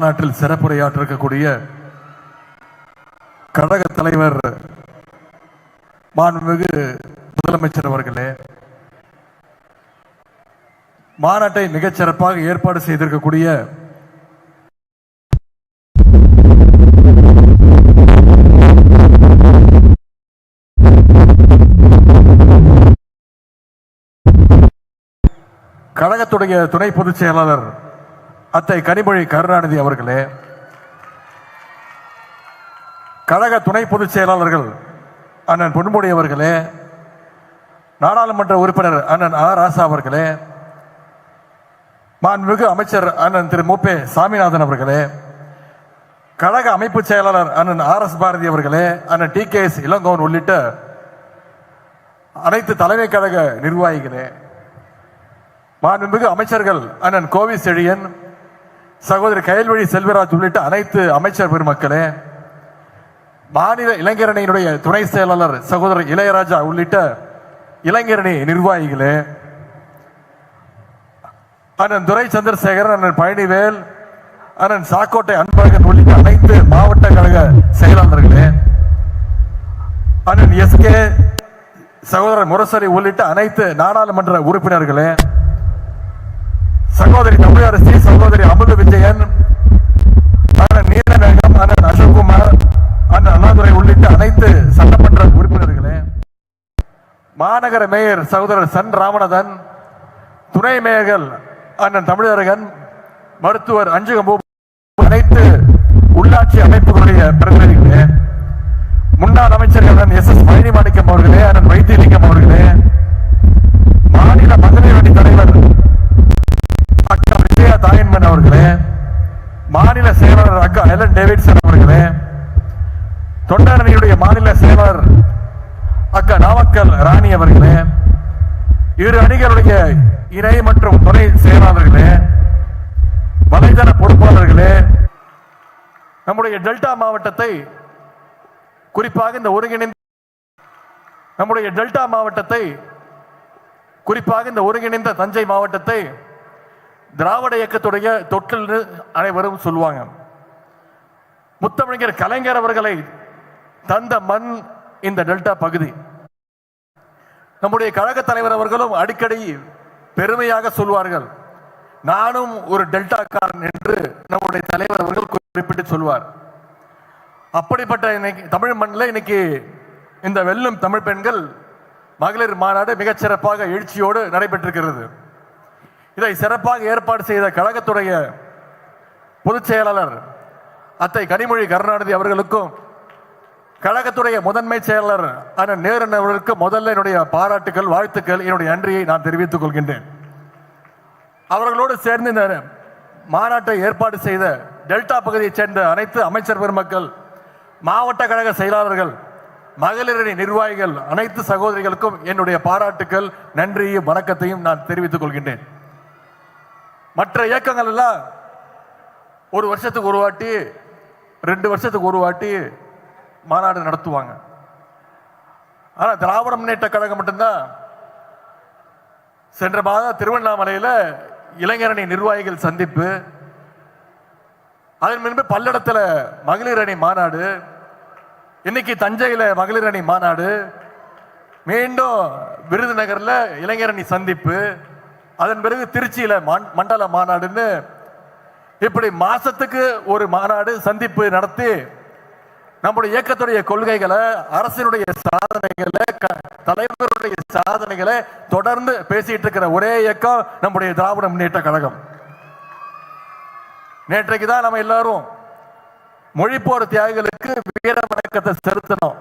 நாட்டில் சிறப்புரையாற்றிருக்கக்கூடிய கழக தலைவர் மாண்புமிகு முதலமைச்சர் அவர்களே மாநாட்டை மிகச்சிறப்பாக ஏற்பாடு செய்திருக்கக்கூடிய கழகத்துடைய துணை பொதுச் செயலாளர் அத்தை கனிமொழி கருணாநிதி அவர்களே கழக துணை பொதுச் செயலாளர்கள் அண்ணன் பொன்முடி அவர்களே நாடாளுமன்ற உறுப்பினர் அண்ணன் ஆ. ராசா அவர்களே மாண்புமிகு அமைச்சர் அண்ணன் திரு. மூப்பே சாமிநாதன் அவர்களே கழக அமைப்பு செயலாளர் அண்ணன் ஆர். எஸ். பாரதி அவர்களே அண்ணன் டி. கே. எஸ். இளங்கோவன் உள்ளிட்ட அனைத்து தலைமை கழக நிர்வாகிகளே மாண்புமிகு அமைச்சர்கள் அண்ணன் கோவி செழியன் சகோதரி கயல்வழி செல்வராஜ் உள்ளிட்ட அனைத்து அமைச்சர் பெருமக்களே மாநில இளைஞரணியினுடைய துணை செயலாளர் சகோதரர் இளையராஜா உள்ளிட்ட இளைஞரணி நிர்வாகிகளே அண்ணன் துரை சந்திரசேகரன் அண்ணன் பழனிவேல் அண்ணன் சாக்கோட்டை அன்பழகன் உள்ளிட்ட அனைத்து மாவட்ட கழக செயலாளர்களே அண்ணன் எஸ்கே சகோதரர் முரசரி உள்ளிட்ட அனைத்து நாடாளுமன்ற உறுப்பினர்களே சகோதரி தமிழரசி சகோதரி அமுத விஜயன். அண்ணன் அண்ணன் அசோக்குமார் அண்ணன் அண்ணாதுரை உள்ளிட்ட அனைத்து சட்டமன்ற உறுப்பினர்களே. மாநகர மேயர் சகோதரர் சன் ராமநாதன் துணை மேயர்கள் அண்ணன் தமிழரகன் மருத்துவர் அஞ்சுகம்பு அனைத்து உள்ளாட்சி அமைப்புகளுடைய பிரதிநிதிகளே. முன்னாள் அமைச்சர் அண்ணன் எஸ் எஸ் பழனி மாணிக்கம் அவர்களே அண்ணன் வைத்தியலிங்கம் அவர்களே. மாநில மகளிர் மாநில செயலாளர் அக்கா எலன் டேவிட்சன் அவர்களே தொண்டரணியுடைய மாநில செயலாளர் அக்கா நாமக்கல் ராணி அவர்களே இரு அணிகளுடைய இணை மற்றும் துணை செயலாளர்களே வலைதள பொறுப்பாளர்களே நம்முடைய டெல்டா மாவட்டத்தை குறிப்பாக இந்த ஒருங்கிணைந்த நம்முடைய டெல்டா மாவட்டத்தை குறிப்பாக இந்த ஒருங்கிணைந்த தஞ்சை மாவட்டத்தை திராவிட இயக்கத்துடைய தொற்றில் அனைவரும் சொல்லுவாங்க. முத்தமிழர் கலைஞர் அவர்களை தந்த மண் இந்த டெல்டா பகுதி. நம்முடைய கழக தலைவர் அவர்களும் அடிக்கடி பெருமையாக சொல்வார்கள். நானும் ஒரு டெல்டாக்காரன் என்று நம்முடைய தலைவர் அவர்கள் குறிப்பிட்டு சொல்வார். அப்படிப்பட்ட இன்னைக்கு தமிழ் மண்ணில் இன்னைக்கு இந்த வெல்லும் தமிழ் பெண்கள் மகளிர் மாநாடு மிகச் சிறப்பாக எழுச்சியோடு நடைபெற்றிருக்கிறது. இதை சிறப்பாக ஏற்பாடு செய்த கழகத்துடைய பொதுச் செயலாளர் அத்தை கனிமொழி கருணாநிதி அவர்களுக்கும் கழகத்துடைய முதன்மை செயலாளர் அண்ணன் நேரன் அவர்களுக்கு முதல்ல என்னுடைய பாராட்டுகள் வாழ்த்துக்கள் என்னுடைய நன்றியை நான் தெரிவித்துக் கொள்கின்றேன். அவர்களோடு சேர்ந்து இந்த மாநாட்டை ஏற்பாடு செய்த டெல்டா பகுதியைச் சேர்ந்த அனைத்து அமைச்சர் பெருமக்கள் மாவட்ட கழக செயலாளர்கள் மகளிரணி நிர்வாகிகள் அனைத்து சகோதரிகளுக்கும் என்னுடைய பாராட்டுக்கள் நன்றியையும் வணக்கத்தையும் நான் தெரிவித்துக் கொள்கின்றேன். மற்ற இயக்கங்கள் எல்லாம் ஒரு வருஷத்துக்கு ஒரு வாட்டி ரெண்டு வருஷத்துக்கு ஒரு வாட்டி மாநாடு நடத்துவாங்க. ஆனால் திராவிட முன்னேற்ற கழகம் மட்டும்தான். சென்ற மாதம் திருவண்ணாமலையில் இளைஞரணி நிர்வாகிகள் சந்திப்பு. அதன் முன்பு பல்லடத்தில் மகளிர் அணி மாநாடு. இன்னைக்கு தஞ்சையில் மகளிர் அணி மாநாடு. மீண்டும் விருதுநகரில் இளைஞரணி சந்திப்பு. அதன் பிறகு திருச்சியில மண்- மண்டல மாநாடுன்னு இப்படி மாசத்துக்கு ஒரு மாநாடு சந்திப்பு நடத்தி நம்முடைய இயக்கத்துடைய கொள்கைகளை அரசினுடைய சாதனைகளை க- தலைவருடைய சாதனைகளை தொடர்ந்து பேசிட்டு இருக்கிற ஒரே இயக்கம் நம்முடைய திராவிட முன்னேற்ற கழகம். நேற்றைக்கு தான் நம்ம எல்லாரும் மொழிப்போர் தியாகிகளுக்கு வீர வணக்கத்தை செலுத்தணும்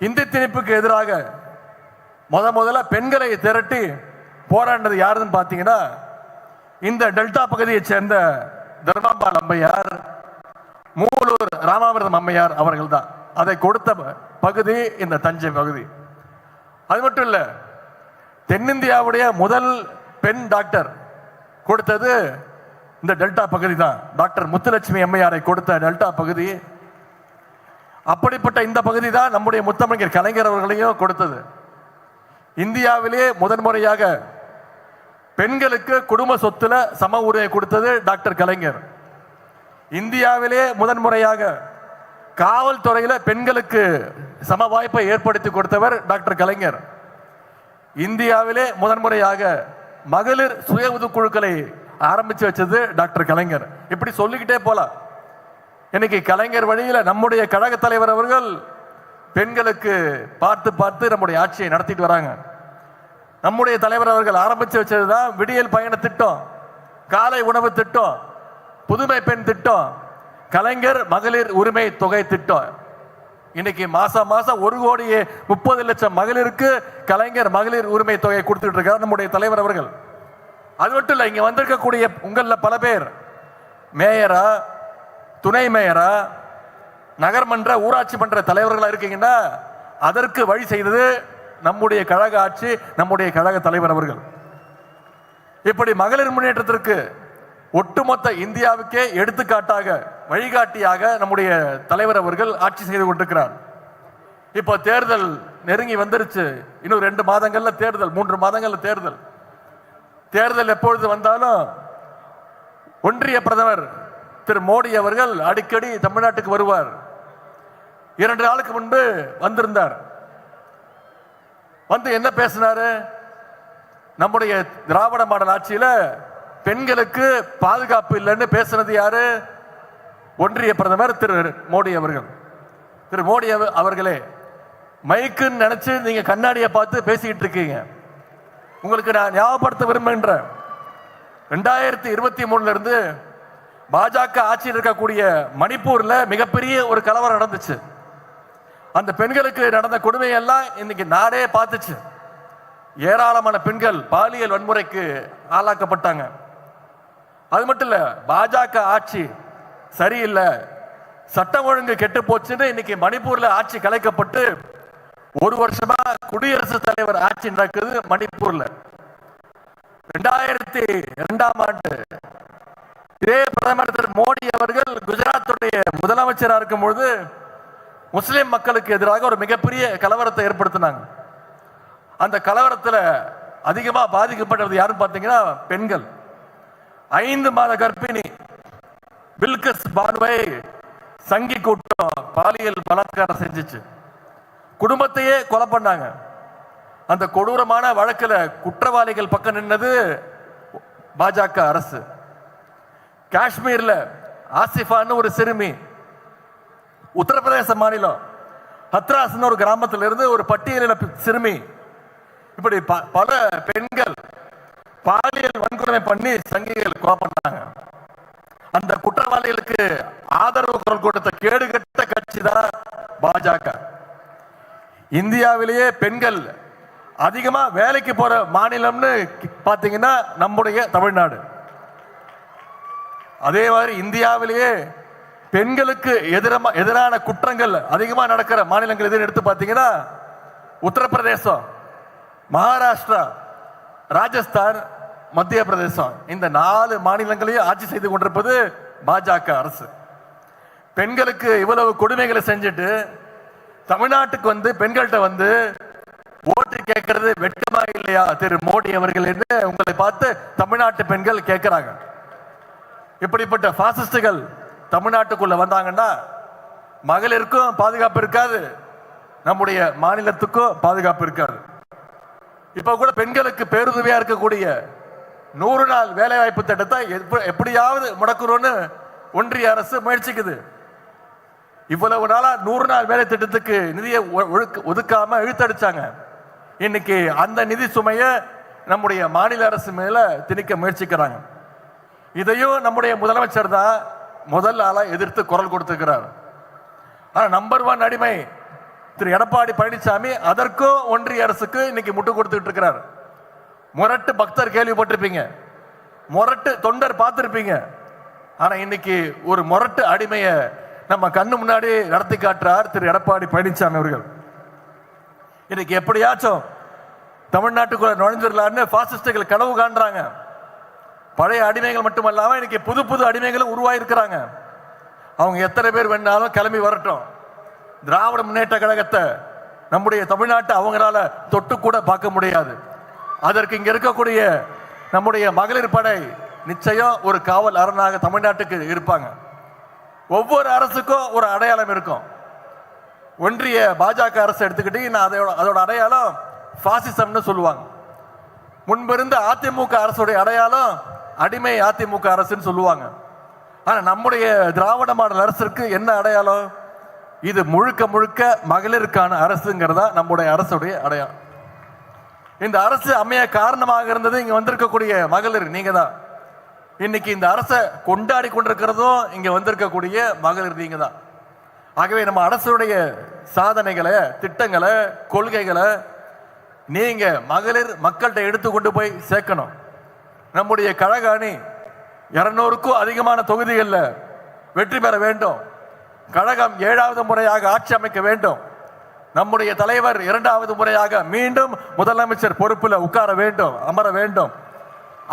இந்தி திணிப்புக்கு எதிராக முத முதல்ல பெண்களை திரட்டி போராடினது யாருன்னு பார்த்தீங்கன்னா இந்த டெல்டா பகுதியைச் சேர்ந்த தர்மாம்பாள் அம்மையார் மூலூர் ராமாவிரதம் அம்மையார் அவர்கள் தான் அதை கொடுத்த ப- பகுதி இந்த தஞ்சை பகுதி. அது மட்டும் இல்லை தென்னிந்தியாவுடைய முதல் பெண் டாக்டர் கொடுத்தது இந்த டெல்டா பகுதி தான் டாக்டர் முத்துலட்சுமி அம்மையாரை கொடுத்த டெல்டா பகுதி. அப்படிப்பட்ட இந்த பகுதி தான் நம்முடைய முத்தமிழர் கலைஞர் அவர்களையும் கொடுத்தது. இந்தியாவிலே முதன்முறையாக பெண்களுக்கு குடும்ப சொத்துல சம உரிமை கொடுத்தது டாக்டர் கலைஞர். இந்தியாவிலே முதன்முறையாக காவல்துறையில் பெண்களுக்கு சம வாய்ப்பை ஏற்படுத்தி கொடுத்தவர் டாக்டர் கலைஞர். இந்தியாவிலே முதன்முறையாக மகளிர் சுய உதவிக்குழுக்களை ஆரம்பித்து வச்சது டாக்டர் கலைஞர். இப்படி சொல்லிக்கிட்டே போலாம். இன்னைக்கு கலைஞர் வழியில் நம்முடைய கழக தலைவர் அவர்கள் பெண்களுக்கு பார்த்து பார்த்து நம்முடைய ஆட்சியை நடத்திட்டு வராங்க. நம்முடைய தலைவர் அவர்கள் ஆரம்பித்து வச்சது தான் விடியல் பயண திட்டம் காலை உணவு திட்டம் புதுமை பெண் திட்டம் கலைஞர் மகளிர் உரிமை தொகை திட்டம். இன்னைக்கு மாசம் மாசம் ஒரு கோடியே முப்பது லட்சம் மகளிருக்கு கலைஞர் மகளிர் உரிமை தொகை கொடுத்துட்டு இருக்கார் நம்முடைய தலைவர் அவர்கள். அது மட்டும் இல்லை இங்கே வந்திருக்கக்கூடிய உங்களில் பல பேர் மேயரா துணை மேயரா நகர்மன்ற ஊராட்சி மன்ற தலைவர்களாக இருக்கீங்கன்னா அதற்கு வழி செய்தது நம்முடைய கழக ஆட்சி நம்முடைய கழக தலைவர் அவர்கள். இப்படி மகளிர் முன்னேற்றத்திற்கு ஒட்டுமொத்த இந்தியாவுக்கே எடுத்துக்காட்டாக வழிகாட்டியாக நம்முடைய தலைவர் அவர்கள் ஆட்சி செய்து கொண்டிருக்கிறார். இப்போ தேர்தல் நெருங்கி வந்துருச்சு. இன்னும் ரெண்டு மாதங்கள்ல தேர்தல் மூன்று மாதங்கள்ல தேர்தல். தேர்தல் எப்பொழுது வந்தாலும் ஒன்றிய பிரதமர் திரு மோடி அவர்கள் அடிக்கடி தமிழ்நாட்டுக்கு வருவார். இரண்டு நாளுக்கு முன்பு வந்திருந்தார். வந்து என்ன பேசினாரு? நம்முடைய திராவிட மாடல் ஆட்சியில் பெண்களுக்கு பாதுகாப்பு இல்லைன்னு பேசுனது யாரு? ஒன்றிய பிரதமர் திரு மோடி அவர்கள். திரு மோடி அவர்களே மைக்குன்னு நினைச்சு நீங்க கண்ணாடியை பார்த்து பேசிக்கிட்டு இருக்கீங்க. உங்களுக்கு நான் ஞாபகப்படுத்த விரும்புகின்றேன். ரெண்டாயிரத்தி இருபத்தி மூணுல இருந்து பாஜக ஆட்சியில் இருக்கக்கூடிய மணிப்பூர்ல மிகப்பெரிய ஒரு கலவரம் நடந்துச்சு. அந்த பெண்களுக்கு நடந்த கொடுமையெல்லாம் இன்னைக்கு நாடே பார்த்துச்சு. ஏராளமான பெண்கள் பாலியல் வன்முறைக்கு ஆளாக்கப்பட்டாங்க. அது மட்டும் இல்ல பாஜக ஆட்சி சரியில்லை. சட்டம் ஒழுங்கு கெட்டு போச்சுன்னு இன்னைக்கு மணிப்பூர்ல ஆட்சி கலைக்கப்பட்டு ஒரு வருஷமா குடியரசுத் தலைவர் ஆட்சி நடக்குது மணிப்பூர்ல. ரெண்டாயிரத்தி இரண்டாம் ஆண்டு இதே பிரதமர் திரு மோடி அவர்கள் குஜராத்துடைய முதலமைச்சராக இருக்கும் பொழுது முஸ்லிம் மக்களுக்கு எதிராக ஒரு மிகப்பெரிய கலவரத்தை ஏற்படுத்தினாங்க. அந்த கலவரத்தில் அதிகமாக பாதிக்கப்பட்டது யாருன்னு பார்த்தீங்கன்னா பெண்கள். ஐந்து மாத கர்ப்பிணி பில்கஸ் பானுவை சங்கி கூட்டம் பாலியல் பலாத்காரம் செஞ்சுச்சு. குடும்பத்தையே கொலை பண்ணாங்க. அந்த கொடூரமான வழக்கில் குற்றவாளிகள் பக்கம் நின்னது பாஜக அரசு. காஷ்மீரில் ஆசிஃபான்னு ஒரு சிறுமி உத்தரப்பிரதேச மாநிலம். ஹத்ராஸ்னு ஒரு கிராமத்துல இருந்து ஒரு பட்டியலின சிறுமி. இப்படி ப- பல பெண்கள் பாலியல் வன்கொடுமை பண்ணி சங்கிகள் கொலை பண்ணாங்க அந்த குற்றவாளிகளுக்கு ஆதரவு குரல் கொடுத்த கேடுகட்ட கட்சி தான் பாஜக. இந்தியாவிலேயே பெண்கள் அதிகமா வேலைக்கு போற மாநிலம்னு பாத்தீங்கன்னா நம்முடைய தமிழ்நாடு. அதே மாதிரி இந்தியாவிலேயே பெண்களுக்கு எதிரமா எதிரான குற்றங்கள் அதிகமா நடக்கிற மாநிலங்கள் எதுன்னு எடுத்து பார்த்தீங்கன்னா உத்தரப்பிரதேசம் மகாராஷ்டிரா ராஜஸ்தான் மத்திய பிரதேசம் இந்த நாலு மாநிலங்களையும் ஆட்சி செய்து கொண்டிருப்பது பாஜக அரசு. பெண்களுக்கு இவ்வளவு கொடுமைகளை செஞ்சுட்டு தமிழ்நாட்டுக்கு வந்து பெண்கள்கிட்ட வந்து ஓட்டு கேட்கறது வெட்டுமா இல்லையா? திரு மோடி அவர்கள் என்று உங்களை பார்த்து தமிழ்நாட்டு பெண்கள் கேட்கிறாங்க. இப்படிப்பட்ட பாசிஸ்டுகள் தமிழ்நாட்டுக்குள்ள வந்தாங்கன்னா மகளிருக்கும் பாதுகாப்பு இருக்காது. நம்முடைய மாநிலத்துக்கும் பாதுகாப்பு இருக்காது. இப்ப கூட பெண்களுக்கு பேருதவியா இருக்கக்கூடிய நூறு நாள் வேலை வாய்ப்பு திட்டத்தை எப்படியாவது முடக்குறோம்னு ஒன்றிய அரசு முயற்சிக்குது. இவ்வளவு நாளா நூறு நாள் வேலை திட்டத்துக்கு நிதியை ஒ- ஒதுக்காம இழுத்தடிச்சாங்க. இன்னைக்கு அந்த நிதி சுமையை நம்முடைய மாநில அரசு மேல திணிக்க முயற்சிக்கிறாங்க. இதையும் நம்முடைய முதலமைச்சர் தான் முதல் ஆளாக எதிர்த்து குரல் கொடுத்துக்கிறார். ஆனால் நம்பர் ஒன் அடிமை திரு எடப்பாடி பழனிசாமி அதற்கும் ஒன்றிய அரசுக்கு இன்னைக்கு முட்டு கொடுத்துட்டு இருக்கிறார். முரட்டு பக்தர் கேள்விப்பட்டிருப்பீங்க. முரட்டு தொண்டர் பார்த்துருப்பீங்க. ஆனால் இன்னைக்கு ஒரு முரட்டு அடிமையை நம்ம கண்ணு முன்னாடி நடத்தி காட்டுறார் திரு எடப்பாடி பழனிசாமி அவர்கள். இன்னைக்கு எப்படியாச்சும் தமிழ்நாட்டுக்குள்ள நுழைஞ்சிடலான்னு பாசிஸ்டுகள் கனவு காண்றாங்க. பழைய அடிமைகள் மட்டுமல்லாமல் இன்னைக்கு புது புது அடிமைகளும் உருவாயிருக்கிறாங்க. அவங்க எத்தனை பேர் வேணாலும் கிளம்பி வரட்டும். திராவிட முன்னேற்ற கழகத்தை நம்முடைய தமிழ்நாட்டை அவங்களால தொட்டு கூட பார்க்க முடியாது. அதற்கு இங்கே இருக்கக்கூடிய நம்முடைய மகளிர் படை நிச்சயம் ஒரு காவல் அரணாக தமிழ்நாட்டுக்கு இருப்பாங்க. ஒவ்வொரு அரசுக்கும் ஒரு அடையாளம் இருக்கும். ஒன்றிய பாஜக அரசு எடுத்துக்கிட்டீங்கன்னா அதோட அதோட அடையாளம் பாசிசம்னு சொல்லுவாங்க. முன்பிருந்த அதிமுக அரசுடைய அடையாளம் அடிமை அதிமுக அரசுன்னு சொல்லுவாங்க. ஆனா நம்முடைய திராவிட மாடல் அரசுக்கு என்ன அடையாளம்? இது முழுக்க முழுக்க மகளிருக்கான அரசுங்கிறதா நம்முடைய அரசுடைய அடையாளம். இந்த அரசு அமைய காரணமாக இருந்தது இங்க வந்திருக்கக்கூடிய மகளிர் நீங்க தான். இன்னைக்கு இந்த அரசை கொண்டாடி கொண்டிருக்கிறதும் இங்க வந்திருக்கக்கூடிய மகளிர் நீங்க தான். ஆகவே நம்ம அரசுடைய சாதனைகளை திட்டங்களை கொள்கைகளை நீங்க மகளிர் மக்கள்கிட்ட எடுத்து கொண்டு போய் சேர்க்கணும். நம்முடைய கழக அணி இருநூறுக்கும் அதிகமான தொகுதிகளில் வெற்றி பெற வேண்டும். கழகம் ஏழாவது முறையாக ஆட்சி அமைக்க வேண்டும். நம்முடைய தலைவர் இரண்டாவது முறையாக மீண்டும் முதலமைச்சர் பொறுப்பில் உட்கார வேண்டும் அமர வேண்டும்.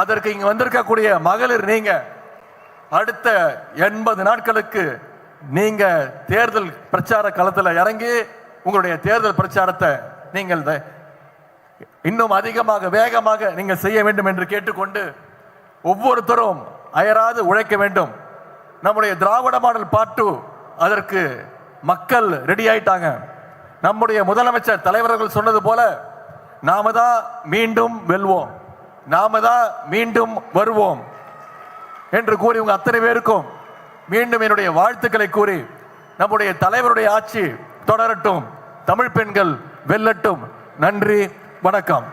அதற்கு இங்கே வந்திருக்கக்கூடிய மகளிர் நீங்க அடுத்த எண்பது நாட்களுக்கு நீங்க தேர்தல் பிரச்சார களத்தில் இறங்கி உங்களுடைய தேர்தல் பிரச்சாரத்தை நீங்கள் இன்னும் அதிகமாக வேகமாக நீங்கள் செய்ய வேண்டும் என்று கேட்டுக்கொண்டு ஒவ்வொருத்தரும் அயராது உழைக்க வேண்டும். நம்முடைய திராவிட மாடல் பாட்டு அதற்கு மக்கள் ரெடி ஆயிட்டாங்க. நம்முடைய முதலமைச்சர் தலைவர்கள் சொன்னது போல நாம தான் மீண்டும் வெல்வோம். நாம தான் மீண்டும் வருவோம் என்று கூறி உங்க அத்தனை பேருக்கும் மீண்டும் என்னுடைய வாழ்த்துக்களை கூறி நம்முடைய தலைவருடைய ஆட்சி தொடரட்டும். தமிழ் பெண்கள் வெல்லட்டும். நன்றி வணக்கம்